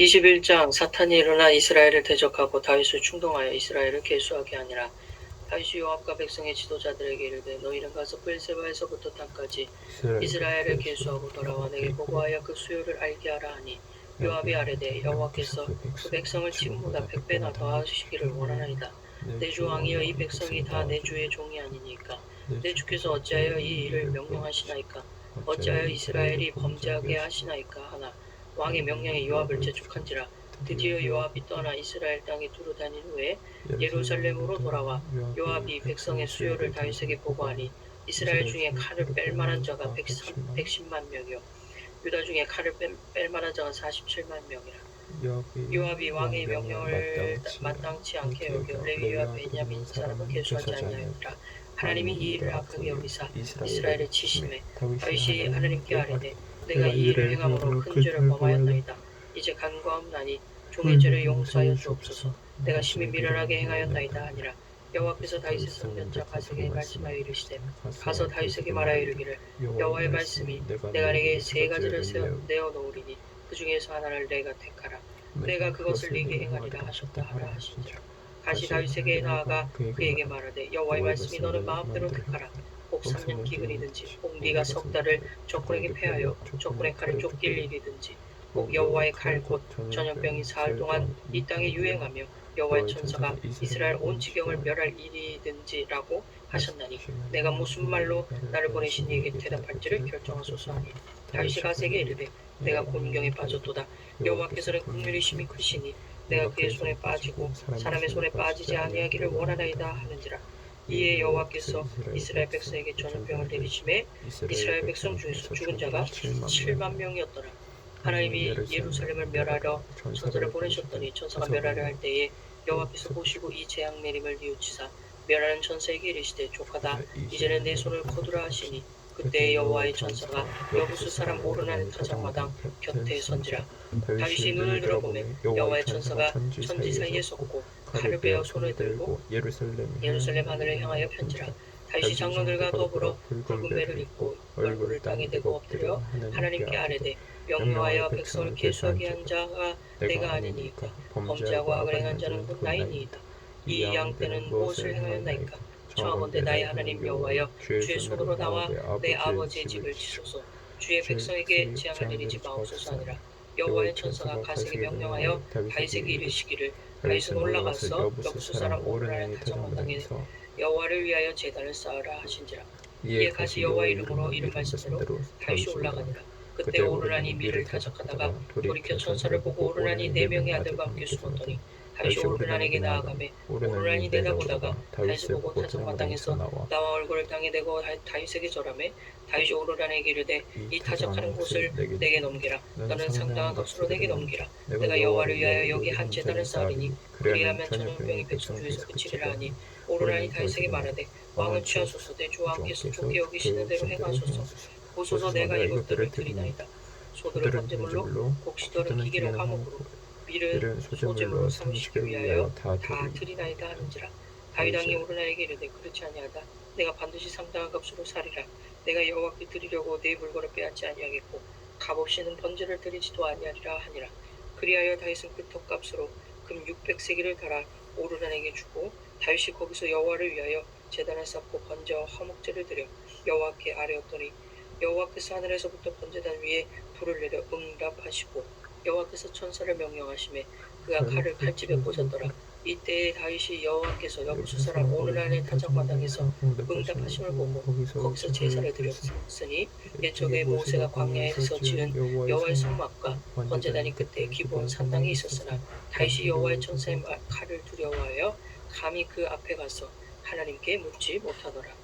21장 사탄이 일어나 이스라엘을 대적하고 다윗을 충동하여 이스라엘을 계수하게 하니라. 다윗이 요압과 백성의 지도자들에게 이르되 너희는 가서 브엘세바에서부터 단까지 이스라엘을 계수하고 돌아와 내게 보고하여 그 수요를 알게 하라 하니 요압이 아뢰되 여호와께서 그 백성을 지금보다 백배나 더하시기를 원하나이다. 내 주 왕이여 이 백성이 다 내 주의 종이 아니니까. 내 주께서 어찌하여 이 일을 명령하시나이까? 어찌하여 이스라엘이 범죄하게 하시나이까 하나 왕의 명령에 요압을 재촉한지라 드디어 요압이 떠나 이스라엘 땅에 두루 다닌 후에 예루살렘으로 돌아와 요압이 백성의 수요를 다윗에게 보고하니 이스라엘 중에 칼을 뺄 만한 자가 110만 명이요. 유다 중에 칼을 뺄, 뺄 만한 자가 47만 명이라. 요압이 왕의 명령을 마땅치 않게 여겨 레위와 베냐민 사람은 계수하지 아니하였더라. 하나님이 이 일을 악하게 여기사 이스라엘을 치심해 다윗이 하나님께 아뢰되 내가 이 일을 행함으로 큰 죄를 범하였나이다. 이제 간과함나니 종의 죄를 용서하여 주옵소서. 내가 심히 미련하게 행하였나이다 하니라. 여호와 께서 다윗의 선견자 가세에게 말씀하여 이르시되 가서 다윗에게 말하여 이르기를 여호와의 말씀이 내가 내게 세 가지를 내어 놓으리니 그 중에서 하나를 내가 택하라. 내가 그것을 네게 행하리라 하셨다 하라 하시니라. 다시 다윗에게 나아가 그에게 말하되 여호와의 말씀이 너는 마음대로 택하라 꼭 3년 기근이든지 꼭 네가 석 달을 적군에게 패하여 적군의 칼을 쫓길 일이든지 꼭 여호와의 칼 곧 전염병이 사흘 동안 이 땅에 유행하며 여호와의 천사가 이스라엘 온 지경을 멸할 일이든지라고 하셨나니 내가 무슨 말로 나를 보내신 이에게 대답할지를 결정하소서 하니 다윗이 가세에게 이르되 내가 곤경에 빠졌도다. 여호와께서는 긍휼이 심히 크시니 내가 그의 손에 빠지고 사람의 손에 빠지지 아니하기를 원하나이다 하는지라 이에 여호와께서 이스라엘 백성에게 전염병을 내리심에 이스라엘 백성 중에서 죽은 자가 7만 명이었더라. 하나님이 예루살렘을 멸하려 천사를 보내셨더니 천사가 멸하려 할 때에 여호와께서 보시고 이 재앙 내림을 뉘우치사 멸하는 천사에게 이르시되 조카다. 이제는 내 손을 거두라 하시니 그때 여호와의 천사가 여부수 사람 오르나는 타작마당 곁에 선지라. 다윗이 눈을 들어보매 여호와의 천사가 천지 사이에 섰고 칼을 베어 손에 들고 예루살렘 하늘을 향하여 편지라. 다윗이 장로들과 더불어 붉은 배를 입고 얼굴을 땅에 대고 엎드려 하나님께 아뢰되 명령하여 백성을 계수하게 한 자가 내가 아니니까 범죄하고 악을 행한 자는 곧 나이니이다. 이 양떼는 무엇을 행하였나이까 청하건대 나의 하나님 여호와여 주의 손으로 나와 내 아버지의 집을 치소서. 주의 백성에게 재앙을 내리지 마옵소서 하니라. 여호와의 천사가 가세게 명령하여 다윗에게 이르시기를 다윗은 올라가서 여부수 사람 오르라는 타작마당에 여호와를 위하여 제단을 쌓으라 하신지라. 이에 가시 여호와 이름으로 이름 말씀대로 다윗이 올라가니라. 그때 오르나니 미를 타작하다가 돌이켜 천사를 보고 오르나니 네 명의 아들과 함께 숨었더니 다윗이 오르난에게 나아가매 오르난이 내다보다가 다윗을 보고 타작마당에서 나와 얼굴을 땅에 대고 다- 다윗에게 절하매 다윗이 오르난에게 이르되 이 타작하는 곳을 내게 넘기라. 너는 상당한 것으로 내게 넘기라. 내가 여호와를 위하여 여기 한 제단을 쌓으리니 그리하면 전염병이 백성 중에서 그치리라 하니 오르난이 다윗에게 말하되 왕은 취하소서 내 함께서 좋게 여기시는 대로 행하소서. 보소서 내가 이것들을 드리나이다. 소들은 번제물로 곡시들은 기계로 화목으로 밀은 소제물로 삼시기 위하여 다 드리나이다 하는지라. 다윗 왕이 오르나에게 이르되 그렇지 아니하다. 내가 반드시 상당한 값으로 사리라. 내가 여호와께 드리려고 내 물건을 빼앗지 아니하겠고 값없이는 번제를 드리지도 아니하리라 하니라. 그리하여 다윗은 그 턱값으로 금 600세기를 달아 오르난에게 주고 다윗이 거기서 여호와를 위하여 제단을 쌓고 번제와 화목제를 드려 여호와께 아뢰었더니 여호와께서 하늘에서부터 번제단 위에 불을 내려 응답하시고 여호와께서 천사를 명령하심에 그가 칼을 칼집에 꽂았더라. 이때에 다윗이 여호와께서 여부수 사람 오르난의 타작마당에서 응답하심을 보고 거기서 제사를 드렸으니 옛적에 모세가 광야에서 지은 여호와의 성막과 번제단이 그때 기본 산당에 있었으나 다윗이 여호와의 천사의 말- 칼을 두려워하여 감히 그 앞에 가서 하나님께 묻지 못하더라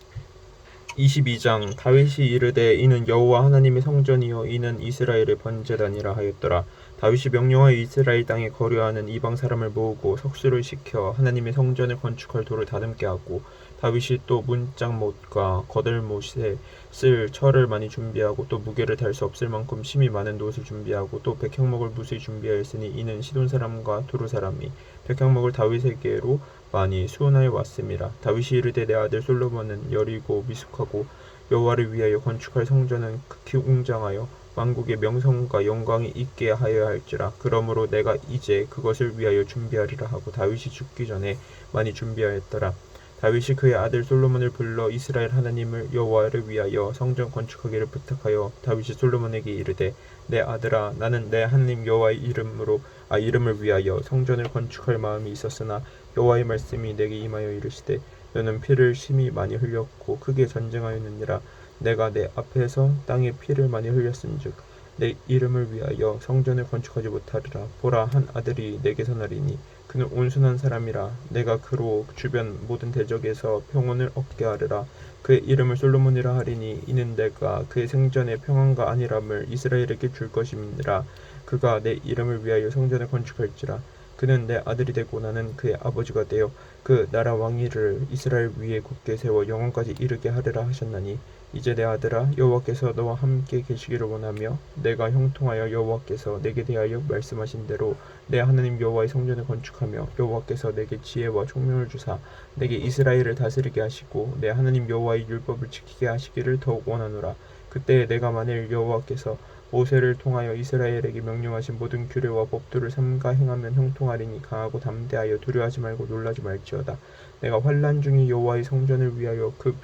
22장 다윗이 이르되 이는 여호와 하나님의 성전이요 이는 이스라엘의 번제단이라 하였더라. 다윗이 명령하여 이스라엘 땅에 거류하는 이방 사람을 모으고 석수를 시켜 하나님의 성전을 건축할 돌을 다듬게 하고 다윗이 또 문짝못과 거들못에 쓸 철을 많이 준비하고 또 무게를 달 수 없을 만큼 심이 많은 놋을 준비하고 또 백향 먹을 붓을 준비하였으니 이는 시돈 사람과 두루 사람이 백향 먹을 다윗에게로 많이 수원하여 왔음이라 다윗이 이르되 내 아들 솔로몬은 여리고 미숙하고 여호와를 위하여 건축할 성전은 극히 웅장하여 왕국의 명성과 영광이 있게 하여야 할지라. 그러므로 내가 이제 그것을 위하여 준비하리라 하고 다윗이 죽기 전에 많이 준비하였더라 다윗이 그의 아들 솔로몬을 불러 이스라엘 하나님을 여호와를 위하여 성전 건축하기를 부탁하여 다윗이 솔로몬에게 이르되 내 아들아 나는 내 하나님 여호와의 이름으로 아 이름을 위하여 성전을 건축할 마음이 있었으나 여호와의 말씀이 내게 임하여 이르시되 너는 피를 심히 많이 흘렸고 크게 전쟁하였느니라. 내가 내 앞에서 땅에 피를 많이 흘렸은즉 내 이름을 위하여 성전을 건축하지 못하리라. 보라 한 아들이 내게서 나리니 그는 온순한 사람이라 내가 그로 주변 모든 대적에서 평온을 얻게 하리라. 그의 이름을 솔로몬이라 하리니 이는 내가 그의 생전의 평안과 안일함을 이스라엘에게 줄 것임이니라. 그가 내 이름을 위하여 성전을 건축할지라. 그는 내 아들이 되고 나는 그의 아버지가 되어 그 나라 왕위를 이스라엘 위에 굳게 세워 영원까지 이르게 하리라 하셨나니 이제 내 아들아 여호와께서 너와 함께 계시기를 원하며 내가 형통하여 여호와께서 내게 대하여 말씀하신 대로 내 하나님 여호와의 성전을 건축하며 여호와께서 내게 지혜와 총명을 주사 내게 이스라엘을 다스리게 하시고 내 하나님 여호와의 율법을 지키게 하시기를 더욱 원하노라. 그때 내가 만일 여호와께서 모세를 통하여 이스라엘에게 명령하신 모든 규례와 법도를 삼가 행하면 형통하리니 강하고 담대하여 두려워하지 말고 놀라지 말지어다. 내가 환란 중에 여호와의 성전을 위하여 그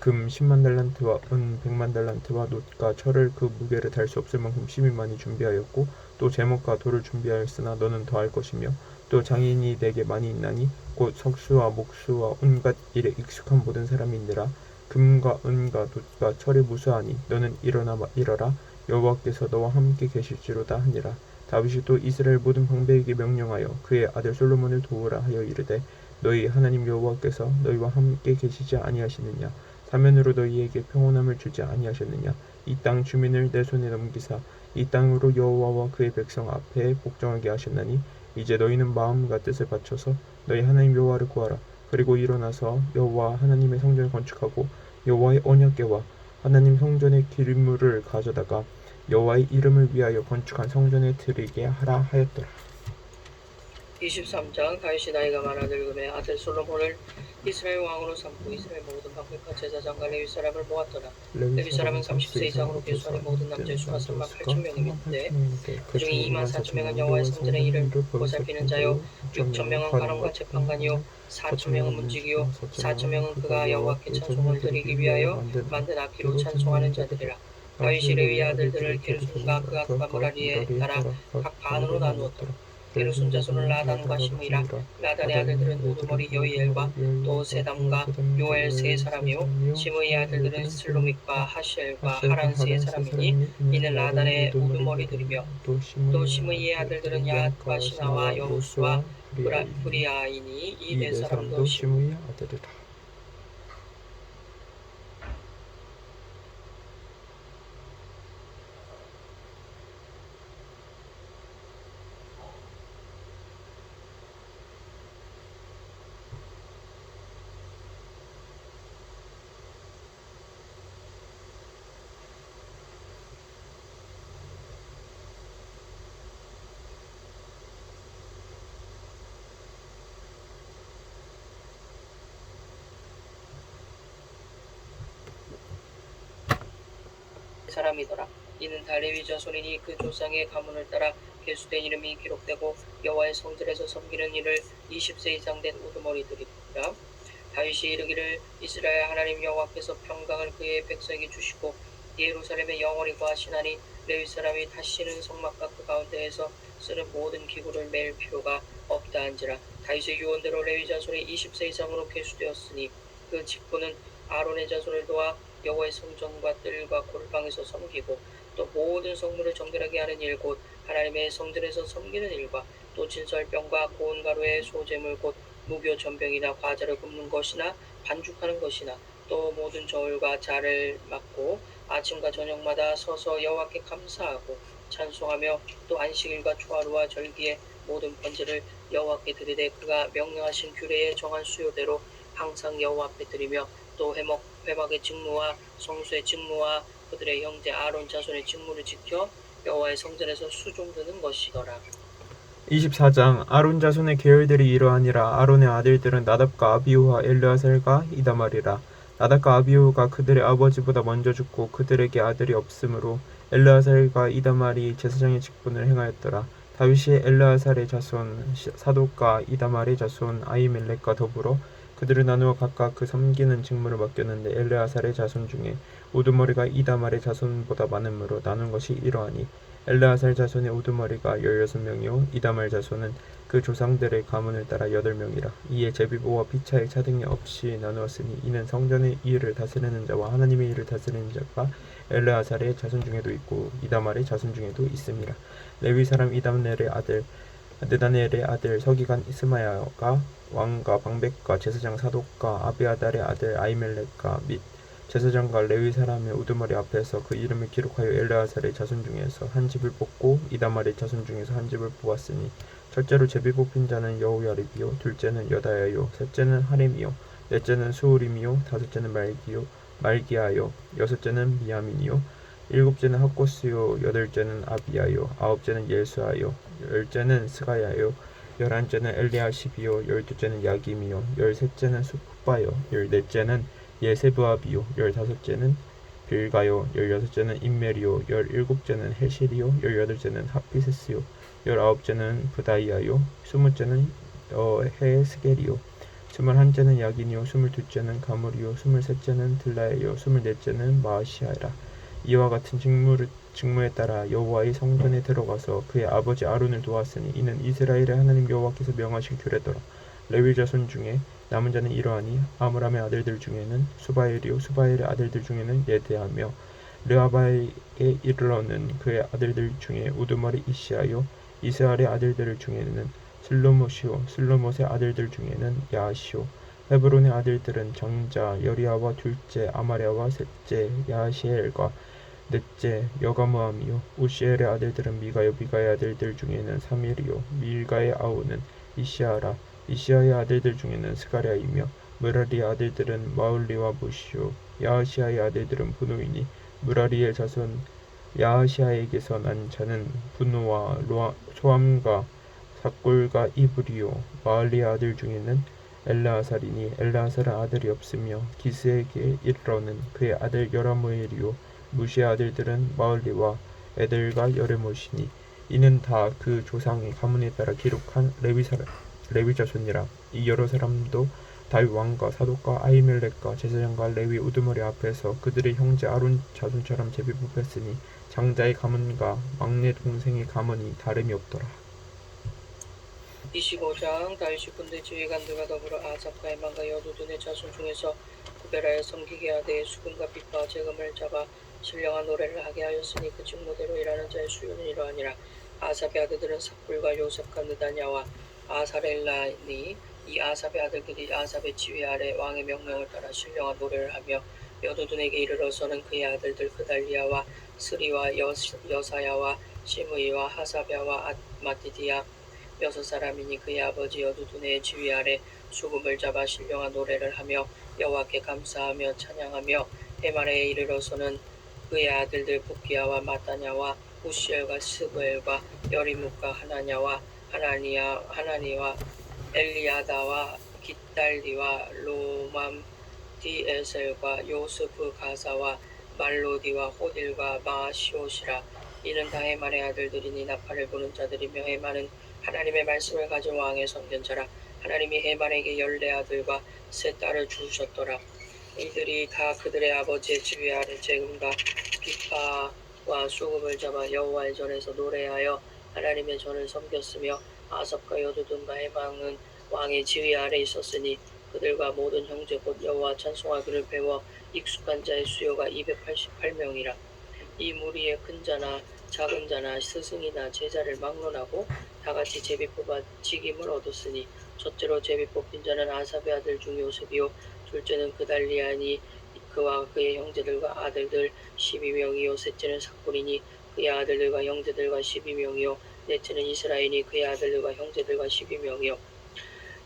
금 10만 달란트와 은 100만 달란트와 놋과 철을 그 무게를 달 수 없을 만큼 심히 많이 준비하였고 또 제목과 돌을 준비하였으나 너는 더할 것이며 또 장인이 내게 많이 있나니 곧 석수와 목수와 온갖 일에 익숙한 모든 사람인들아 금과 은과 놋과 철이 무수하니 너는 일어나 마- 일어라. 여호와께서 너와 함께 계실지로다 하니라. 다윗이 또 이스라엘 모든 방백에게 명령하여 그의 아들 솔로몬을 도우라 하여 이르되 너희 하나님 여호와께서 너희와 함께 계시지 아니하시느냐 사면으로 너희에게 평온함을 주지 아니하셨느냐? 이 땅 주민을 내 손에 넘기사 이 땅으로 여호와와 그의 백성 앞에 복종하게 하셨나니 이제 너희는 마음과 뜻을 바쳐서 너희 하나님 여호와를 구하라. 그리고 일어나서 여호와 하나님의 성전을 건축하고 여호와의 언약궤와 하나님 성전의 기름물을 가져다가 여호와의 이름을 위하여 건축한 성전에 드리게 하라 하였더라 23장 다윗이 나이가 많아 늙음에 아들 솔로몬을 이스라엘 왕으로 삼고 이스라엘 모든 방백과 제사장과 레위 사람을 모았더라. 레위 사람은 30세 이상으로 계수하는 모든 남자의 수가 3만 8천 명이었는데 그중에 2만 4천 명은 여호와의 성전의 일을 보살피는 자요. 6천 명은 가람과 재판관이요. 4천 명은 문지기요. 4천 명은 그가 여호와께 찬송을 드리기 위하여 만든 악기로 찬송하는 자들이라. 다윗이 레위 아들들을 게르손과 그가 그가 무라리에 따라 각 반으로 나누었더라 게르손 자손은 라단과 시므이라 라단의 아들들은 우두머리 여이엘과 또 세담과 요엘 세 사람이요. 시므의 아들들은 슬로믹과 하시엘과 하란 세 사람이니 이는 라단의 우두머리들이며 또 시므의 아들들은 야앗과 시나와 여우수와 브라, 브리아이니 이 네 사람도 시 시므의 아들이라 사람이더라. 이는 다레위 자손이니 그 조상의 가문을 따라 계수된 이름이 기록되고 여호와의 성전에서 섬기는 일을 20세 이상 된 우두머리들이라. 다윗이 이르기를 이스라엘 하나님 여호와께서 평강을 그의 백성에게 주시고 예루살렘에 영원히 거하시나니 레위 사람이 다시는 성막과 그 가운데에서 쓰는 모든 기구를 맬 필요가 없다 한지라 다윗의 유언대로 레위 자손이 20세 이상으로 계수되었으니 그 직분은 아론의 자손을 도와 여호와의 성전과 뜰과 골방에서 섬기고 또 모든 성물을 정결하게 하는 일 곧 하나님의 성전에서 섬기는 일과 또 진설병과 고운 가루의 소재물 곧 무교 전병이나 과자를 굽는 것이나 반죽하는 것이나 또 모든 저울과 자를 맡고 아침과 저녁마다 서서 여호와께 감사하고 찬송하며 또 안식일과 초하루와 절기에 모든 번제를 여호와께 드리되 그가 명령하신 규례에 정한 수요대로 항상 여호와 앞에 드리며 또 회목 회막의 직무와 성수의 직무와 그들의 형제 아론 자손의 직무를 지켜 여호와의 성전에서 수종드는 것이더라. 24장 아론 자손의 계열들이 이러하니라 아론의 아들들은 나답과 아비후와 엘르아살과 이다말이라 나답과 아비후가 그들의 아버지보다 먼저 죽고 그들에게 아들이 없으므로 엘르아살과 이다말이 제사장의 직분을 행하였더라. 다윗이 엘르아살의 자손 시- 사독과 이다말의 자손 아이멜렉과 더불어 그들을 나누어 각각 그 섬기는 직무를 맡겼는데 엘르아살의 자손 중에 우두머리가 이다말의 자손보다 많으므로 나눈 것이 이러하니 엘르아살 자손의 우두머리가 열여섯 명이요 이다말 자손은 그 조상들의 가문을 따라 여덟 명이라 이에 제비보와 피차의 차등이 없이 나누었으니 이는 성전의 일을 다스리는 자와 하나님의 일을 다스리는 자가 엘르아살의 자손 중에도 있고 이다말의 자손 중에도 있습니다. 레위 사람 이담넬의 아들 느다넬의 아들 서기관 이스마야가 왕과 방백과 제사장 사독과 아비아달의 아들 아이멜렉과 및 제사장과 레위 사람의 우두머리 앞에서 그 이름을 기록하여 엘르아살의 자손 중에서 한 집을 뽑고 이다말의 자손 중에서 한 집을 뽑았으니 첫째로 제비 뽑힌 자는 여우야립이요 둘째는 여다야요 셋째는 하림이요 넷째는 수우림이요 다섯째는 말기요 말기야요 여섯째는 미야민이요 일곱째는 학고스요 여덟째는 아비야요 아홉째는 예수아요 열째는 스가야요 열한째는 엘리아십이요 열두째는 야김이요 열셋째는 수바요 열넷째는 예세브아비요 열다섯째는 빌가요 열여섯째는 인멜이요 열일곱째는 헤실이요 열여덟째는 하피세스요 열아홉째는 부다이아요 스무째는 어, 헤스겔이요 스물한째는 야긴이요 스물둘째는 가물이요 스물셋째는 들라예요 스물넷째는 마시아라. 이와 같은 직무를, 직무에 따라 여호와의 성전에 들어가서 그의 아버지 아론을 도왔으니 이는 이스라엘의 하나님 여호와께서 명하신 규례더라. 레위 자손 중에 남은 자는 이러하니 아므람의 아들들 중에는 수바엘이요 수바엘의 아들들 중에는 예대하며 르아바에게 이르러는 그의 아들들 중에 우두머리 이시아요 이스라엘의 아들들 중에는 슬로못이요 슬로못의 아들들 중에는 야시요 헤브론의 아들들은 장자 여리아와 둘째 아마랴와 셋째 야시엘과 넷째 여가무함이요. 우시엘의 아들들은 미가요 미가의 아들들 중에는 사밀이요. 밀가의 아우는 이시아라. 이시아의 아들들 중에는 스가랴이며 무라리의 아들들은 마울리와 무시요. 야하시아의 아들들은 분노이니 무라리의 자손 야하시아에게서 난 자는 분노와 로아, 소함과 삭골과 이브리요. 마을리의 아들 중에는 엘라아살이니 엘라아살은 아들이 없으며 기스에게 이르러는 그의 아들 여라무엘이요 무시의 아들들은 마을리와 에델과 여레못이니 이는 다 그 조상의 가문에 따라 기록한 레위 사람 레위 자손이라 이 여러 사람도 다윗 왕과 사독과 아이멜렉과 제사장과 레위 우두머리 앞에서 그들의 형제 아론 자손처럼 제비 뽑혔으니 장자의 가문과 막내 동생의 가문이 다름이 없더라. 25장 다윗이 군대 지휘관들과 더불어 아삽과 에만과 여두둔의 자손 중에서 구별하여 섬기게 하되 수금과 빛과 재금을 잡아 신령한 노래를 하게 하였으니 그 직무대로 일하는 자의 수요는 이러하니라. 아삽의 아들들은 삭불과 요셉과 느다냐와 아사렐라니 이 아삽의 아들들이 아삽의 지휘 아래 왕의 명령을 따라 신령한 노래를 하며 여두둔에게 이르러서는 그의 아들들 그달리아와 스리와 여, 여사야와 시므이와 하사랴와 마티디아 여섯 사람이니 그의 아버지 여두둔의 지휘 아래 수금을 잡아 신령한 노래를 하며 여호와께 감사하며 찬양하며 해만에 이르러서는 그의 아들들 부기야와 마따냐와 우시엘과 스브엘과 여리묵과 하나냐와 하나니야 하나니와 엘리야다와 깃달리와 로맘 디에셀과 요스프 가사와 말로디와 호딜과 마시오시라. 이는 다 해만의 아들들이니 나팔을 부는 자들이며 해만은 하나님의 말씀을 가진 왕의 성전자라. 하나님이 해만에게 열네 아들과 세 딸을 주셨더라 이들이 다 그들의 아버지의 지휘 아래 재금과 비파와 수금을 잡아 여호와의 전에서 노래하여 하나님의 전을 섬겼으며 아삽과 여두둔과 해방은 왕의 지휘 아래 있었으니 그들과 모든 형제 곧 여호와 찬송하기를 배워 익숙한 자의 수요가 288명이라. 이 무리의 큰 자나 작은 자나 스승이나 제자를 막론하고 다 같이 제비 뽑아 직임을 얻었으니 첫째로 제비 뽑힌 자는 아삽의 아들 중 요셉이요 둘째는 그달리아니 그와 그의 형제들과 아들들 12명이요 셋째는 삭불이니 그의 아들들과 형제들과 12명이요. 넷째는 이스라엘이 그의 아들들과 형제들과 12명이요.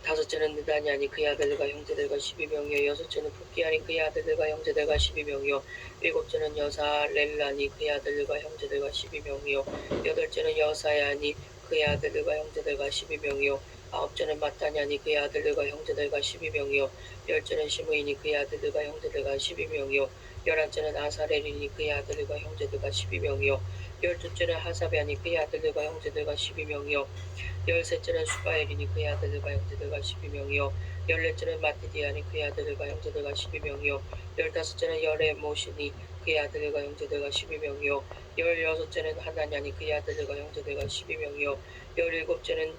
다섯째는 느다니아니 그의 아들들과 형제들과 12명이요. 여섯째는 북기아니 그의 아들들과 형제들과 12명이요. 일곱째는 여사 렐라니 그의 아들들과 형제들과 12명이요. 여덟째는 여사야니 그의 아들들과 형제들과 12명이요 아홉째는 마타냐니 그의 아들들과 형제들과 12명이요. 열째는 시므이니 그의 아들들과 형제들과 12명이요. 열한째는 아사렐이니 그의 아들들과 형제들과 12명이요. 열둘째는 하사베아니 그의 아들들과 형제들과 12명이요. 열셋째는 수바엘이니 그의 아들들과 형제들과 12명이요. 열넷째는 마티디아니 그의 아들들과 형제들과 12명이요. 열다섯째는 열에모시니 그의 아들들과 형제들과 12명이요. 열여섯째는 하나냐니 그의 아들들과 형제들과 12명이요. 열일곱째는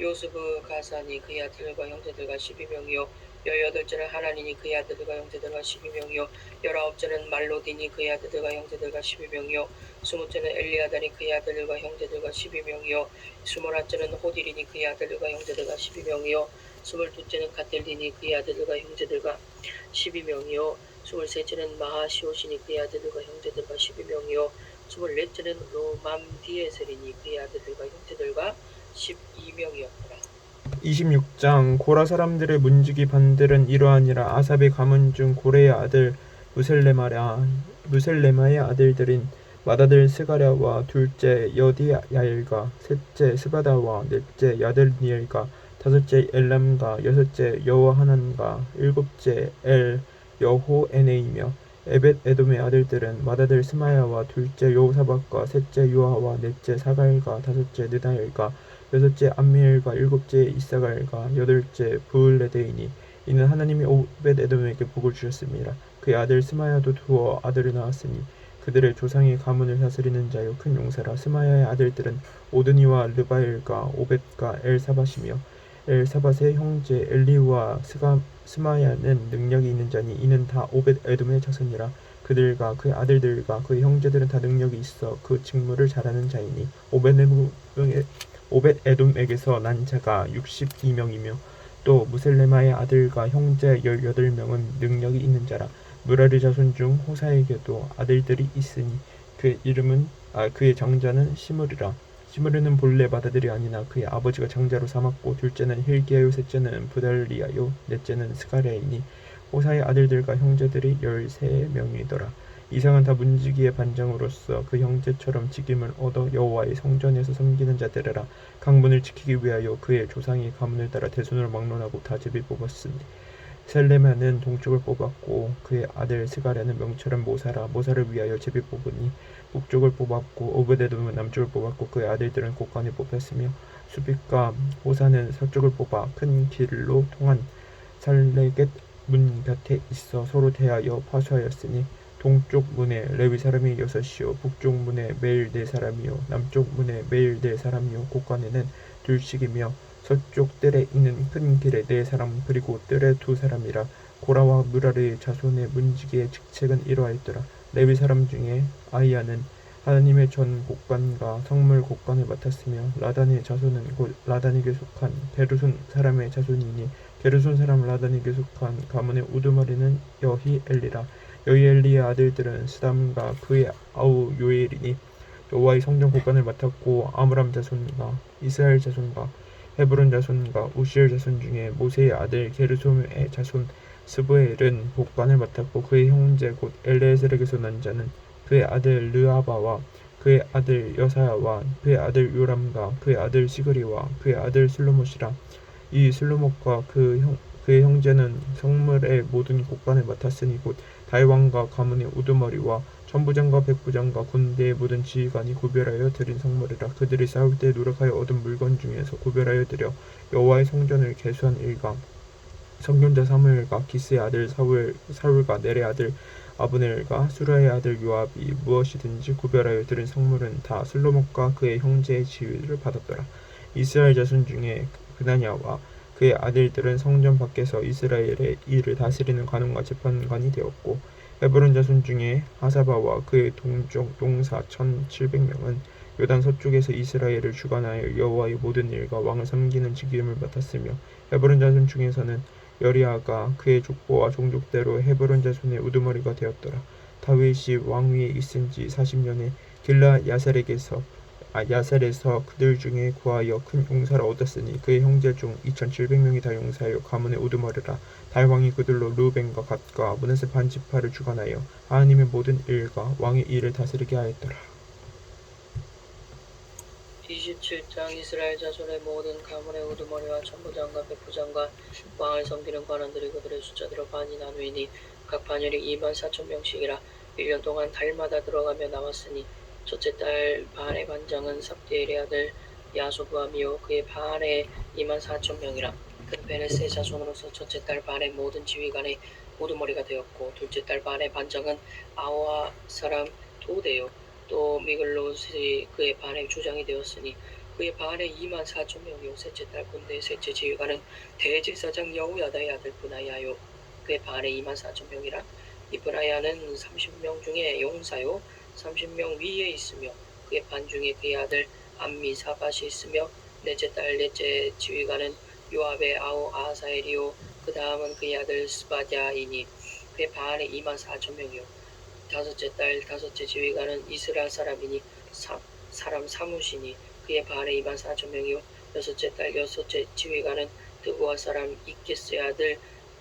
요스브 가사니 그의 아들들과 형제들과 12명이요. 열여덟째는 하나니니 그의 아들들과 형제들과 12명이요. 열아홉째는 말로디니 그의 아들들과 형제들과 12명이요. 스무째는 엘리아다니 그의 아들들과 형제들과 12명이요. 스물하째는 호딜이니 그의 아들들과 형제들과 12명이요. 스물두째는 가텔리니 그의 아들들과 형제들과 12명이요. 스물셋째는 마하시오시니 그의 아들들과 형제들과 12명이요. 스물넷째는 로맘디에셀이니 그의 아들들과 형제들과 12명이었더라 26장 고라 사람들의 문지기 반들은 이러하니라. 아삽의 가문 중 고레의 아들 무셀레마라 무셀레마의 아들들인 맏아들 스가랴와 둘째 여디야엘과 셋째 스바다와 넷째 야들니엘과 다섯째 엘람과 여섯째 여호하난과 일곱째 엘 여호에네이며 에벳 에돔의 아들들은 맏아들 스마야와 둘째 요사박과 셋째 요하와 넷째 사갈과 다섯째 느다엘과 여섯째 암미엘과 일곱째 이사갈과 여덟째 부을레데이니 이는 하나님이 오벳 에돔에게 복을 주셨습니다. 그의 아들 스마야도 두어 아들을 낳았으니 그들의 조상의 가문을 다스리는 자요 큰 용사라 스마야의 아들들은 오드니와 르바엘과 오벳과 엘사밧이며 엘사밧의 형제 엘리우와 스가, 스마야는 능력이 있는 자니 이는 다 오벳 에돔의 자손이라 그들과 그의 아들들과 그의 형제들은 다 능력이 있어 그 직무를 잘하는 자이니 오벳 에돔의 오벳 에돔에게서 난 자가 62명이며 또 무셀레마의 아들과 형제 18명은 능력이 있는 자라. 무라리 자손 중 호사에게도 아들들이 있으니 그 이름은 아 그의 장자는 시므리라. 시므리는 본래 맏아들이 아니나 그의 아버지가 장자로 삼았고 둘째는 힐기야요 셋째는 부달리야요 넷째는 스가랴이니 호사의 아들들과 형제들이 13명이더라 이상은 다 문지기의 반장으로서 그 형제처럼 직임을 얻어 여호와의 성전에서 섬기는 자들이라 강문을 지키기 위하여 그의 조상이 가문을 따라 대손을 막론하고 다 제비 뽑았으니 셀레마는 동쪽을 뽑았고 그의 아들 스가랴는 명철한 모사라 모사를 위하여 제비 뽑으니 북쪽을 뽑았고 오베데돔은 남쪽을 뽑았고 그의 아들들은 곡간을 뽑혔으며 수빅과 호사는 서쪽을 뽑아 큰 길로 통한 살레겟 문 곁에 있어 서로 대하여 파수하였으니 동쪽 문에 레위 사람이 여섯이요. 북쪽 문에 매일 네 사람이요. 남쪽 문에 매일 네 사람이요. 곳간에는 둘씩이며 서쪽 뜰에 있는 큰 길에 네 사람 그리고 뜰에 두 사람이라 고라와 무라르의 자손의 문지기의 직책은 이러하였더라. 레위 사람 중에 아이야는 하나님의 전 곡간과 성물 곡간을 맡았으며 라단의 자손은 곧 라단에게 속한 베르손 사람의 자손이니 게르손 사람 라단에게 속한 가문의 우두머리는 여히 엘리라 여히엘리의 아들들은 스담과 그의 아우 요엘이니 여호와의 성전 곡간을 맡았고 아므람 자손과 이스라엘 자손과 헤브론 자손과 우시엘 자손 중에 모세의 아들 게르솜의 자손 스브엘은 곡간을 맡았고 그의 형제 곧 엘레에셀에게서 난 자는 그의 아들 르아바와 그의 아들 여사야와 그의 아들 요람과 그의 아들 시그리와 그의 아들 슬로못이라 이 슬로못과 그 형, 그의 형제는 성물의 모든 곡간을 맡았으니 곧 다윗왕과 가문의 우두머리와 천부장과 백부장과 군대의 모든 지휘관이 구별하여 드린 성물이라. 그들이 싸울 때 노력하여 얻은 물건 중에서 구별하여 드려 여호와의 성전을 개수한 일과 성경자 사무엘과 기스의 아들 사울 사울과 넬의 아들 아브넬과 수라의 아들 요압이 무엇이든지 구별하여 드린 성물은 다 슬로목과 그의 형제의 지휘를 받았더라. 이스라엘 자손 중에 그나냐와 그의 아들들은 성전 밖에서 이스라엘의 일을 다스리는 관원과 재판관이 되었고 헤브론 자손 중에 하사바와 그의 동족 용사 천칠백 명은 요단 서쪽에서 이스라엘을 주관하여 여호와의 모든 일과 왕을 섬기는 직임을 맡았으며 헤브론 자손 중에서는 여리아가 그의 족보와 종족대로 헤브론 자손의 우두머리가 되었더라. 다윗이 왕위에 있은 지 40년에 길라 야셀에게서 아, 야셀에서 그들 중에 구하여 큰 용사를 얻었으니 그의 형제 중 2,700명이 다 용사여 가문의 우두머리라 달왕이 그들로 루벤과 갓과 문하세 반지파를 주관하여 하나님의 모든 일과 왕의 일을 다스리게 하였더라. 20 27장 이스라엘 자손의 모든 가문의 우두머리와 천부장과 백부장과 왕을 섬기는 관원들이 그들의 숫자대로 반이 나누이니 각 반열이 2만 4천 명씩이라 1년 동안 달마다 들어가며 나왔으니 첫째 달 반의 반장은 삽디엘의 아들 야소부함이요 그의 반에 2만 4천 명이라. 그는 베네스의 자손으로서 첫째 달 반의 모든 지휘관의 우두머리가 되었고 둘째 달 반의 반장은 아와 사람 도대요. 또 미글롯이 그의 반의 주장이 되었으니 그의 반에 2만 4천 명이요. 셋째 달 군대의 셋째 지휘관은 대제사장 여우야다의 아들 분하야요. 그의 반에 2만 4천 명이라. 이 분하야는 30명 중에 용사요 30명 위에 있으며 그의 반 중에 그의 아들 암미사밭이 있으며 넷째 달 넷째 지휘관은 요압의 아우 아사엘이요. 그 다음은 그의 아들 스바디아이니 그의 반에 2만 4천 명이요. 다섯째 달 다섯째 지휘관은 이스라엘 사람이니 사, 사람 사무시니 그의 반에 2만 4천 명이요. 여섯째 달 여섯째 지휘관은 드고아 사람 이케스의 아들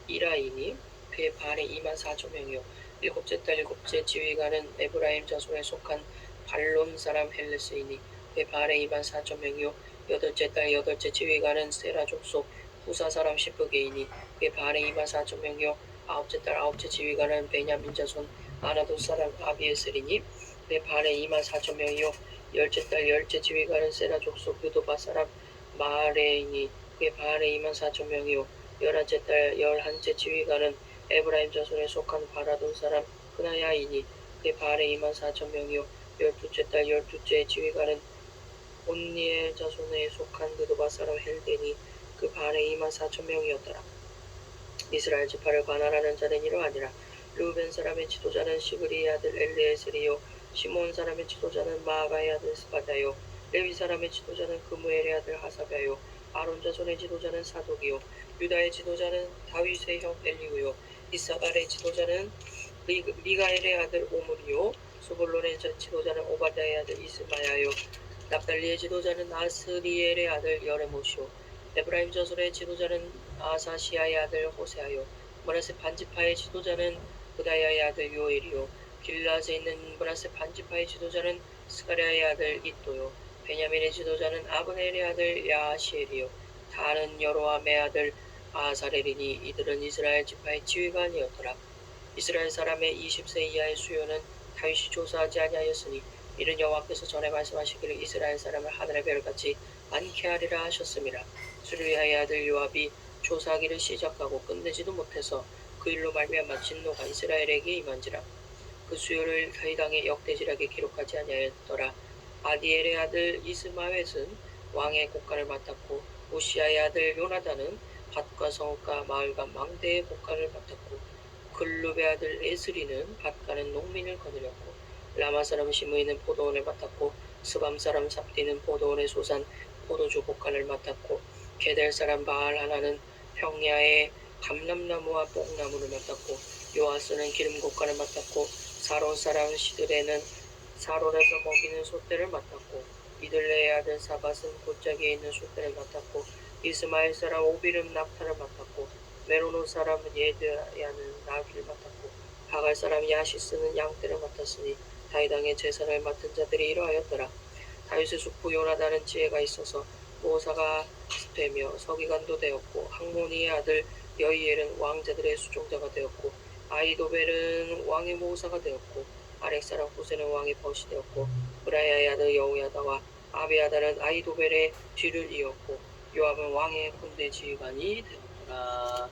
이라이니 그의 반에 2만 4천 명이요 일곱째 달 일곱째 지휘관은 에브라임 자손에 속한 발론 사람 헬레스이니 그의 반에 2만 4천 명이요. 여덟째 달 여덟째 지휘관은 세라 족속 후사 사람 시프게이니 그의 반에 2만 4천 명이요. 아홉째 달 아홉째 지휘관은 베냐민 자손 아나도 사람 아비에셀이니 그의 반에 2만 4천 명이요. 열째 달 열째 지휘관은 세라 족속 유도바 사람 마레이니 그의 반에 2만 4천 명이요. 열한째 달 열한째 지휘관은 에브라임 자손에 속한 바라돈 사람 그나야이니 그의 반에 2만 4천 명이요. 열두째 달 열두째 지휘관은 온니엘 자손에 속한 그도바 사람 헬데니 그 반에 2만 4천 명이었더라. 이스라엘 지파를 관할하는 자는 이러하니라 루벤 사람의 지도자는 시그리의 아들 엘레에셀이요. 시몬 사람의 지도자는 마아가의 아들 스바다요. 레위 사람의 지도자는 그무엘의 아들 하사가요. 아론 자손의 지도자는 사독이요. 유다의 지도자는 다윗의 형 엘리우요 이사갈의 지도자는 리, 미가엘의 아들 오므리요 수볼론의 자- 지도자는 오바다의 아들 이스마야요 납달리의 지도자는 아스리엘의 아들 여레모시요 에브라임 자손의 지도자는 아사시아의 아들 호세아요 문하세 반지파의 지도자는 부다야의 아들 요엘이요 길라에 있는 문하세 반지파의 지도자는 스가랴의 아들 이또요 베냐민의 지도자는 아브넬의 아들 야시엘이요 다는 여로함의 아들 아사렐이니 이들은 이스라엘 지파의 지휘관이었더라. 이스라엘 사람의 20세 이하의 수요는 다윗이 조사하지 아니하였으니 이는 여호와께서 전에 말씀하시기를 이스라엘 사람을 하늘의 별같이 많게 하리라 하셨음이라 수르야의 아들 요압이 조사하기를 시작하고 끝내지도 못해서 그 일로 말미암아 진노가 이스라엘에게 임한지라. 그 수요를 다윗왕의 역대지락에 기록하지 아니하였더라. 아디엘의 아들 이스마웻은 왕의 곡간을 맡았고 우시아의 아들 요나단은 밭과 성읍과 마을과 망대의 곡간을 맡았고 글룹의 아들 에스리는 밭가는 농민을 거느렸고 라마 사람 시므이는 포도원을 맡았고 스밤 사람 삽디는 포도원의 소산 포도주 곡간을 맡았고 게델 사람 바알 하나는 평야의 감람나무와 뽕나무를 맡았고 요아스는 기름 곡간을 맡았고 사론 사람 시드레는 사론에서 먹이는 소떼를 맡았고 이들레의 아들 사밧은 골짜기에 있는 소떼를 맡았고 이스마엘 사람 오비름 낙타를 맡았고 메로노 사람은 예드야는 나귀를 맡았고 바갈 사람 야시스는 양떼를 맡았으니 다이당의 제사를 맡은 자들이 이러하였더라. 다윗의 숙부 요나단은 지혜가 있어서 모사가 되며 서기관도 되었고 항모니의 아들 여이엘은 왕자들의 수종자가 되었고 아이도벨은 왕의 모사가 되었고 아렉 사람 후세는 왕의 벗이 되었고 브라야의 아들 여우야다와 아비아다는 아이도벨의 뒤를 이었고 요압은 왕의 군대 지휘관이 되었더라